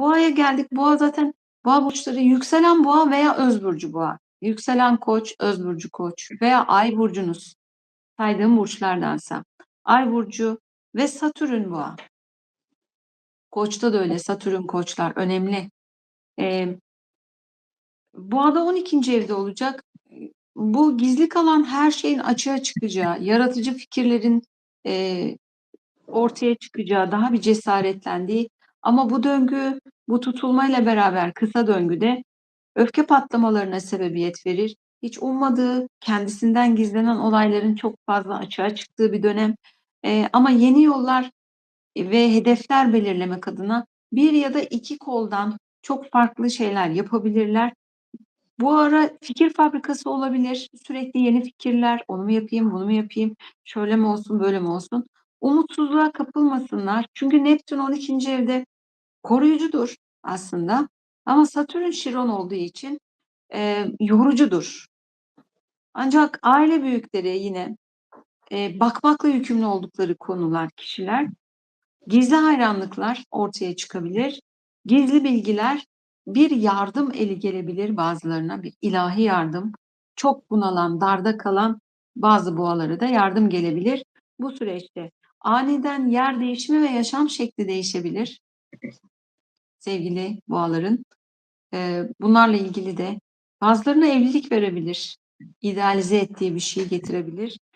Boğaya geldik. Boğa zaten boğa burçları yükselen boğa veya öz burcu boğa. Yükselen koç, öz burcu koç veya ay burcunuz saydığım burçlardansa. Ay burcu ve Satürn boğa. Koçta da öyle. Satürn koçlar önemli. Ee, boğada 12. evde olacak. Bu gizli kalan her şeyin açığa çıkacağı, yaratıcı fikirlerin e, ortaya çıkacağı, daha bir cesaretlendiği ama bu döngü bu tutulmayla beraber kısa döngüde öfke patlamalarına sebebiyet verir. Hiç ummadığı, kendisinden gizlenen olayların çok fazla açığa çıktığı bir dönem. Ee, ama yeni yollar ve hedefler belirlemek adına bir ya da iki koldan çok farklı şeyler yapabilirler. Bu ara fikir fabrikası olabilir. Sürekli yeni fikirler, onu mu yapayım, bunu mu yapayım, şöyle mi olsun, böyle mi olsun. Umutsuzluğa kapılmasınlar. Çünkü Neptün 12. evde koruyucudur aslında. Ama Satürn Şiron olduğu için e, yorucudur. Ancak aile büyükleri yine e, bakmakla yükümlü oldukları konular, kişiler gizli hayranlıklar ortaya çıkabilir. Gizli bilgiler bir yardım eli gelebilir bazılarına, bir ilahi yardım. Çok bunalan, darda kalan bazı boğalara da yardım gelebilir bu süreçte. Aniden yer değişimi ve yaşam şekli değişebilir sevgili boğaların. Ee, bunlarla ilgili de bazılarına evlilik verebilir. idealize ettiği bir şey getirebilir.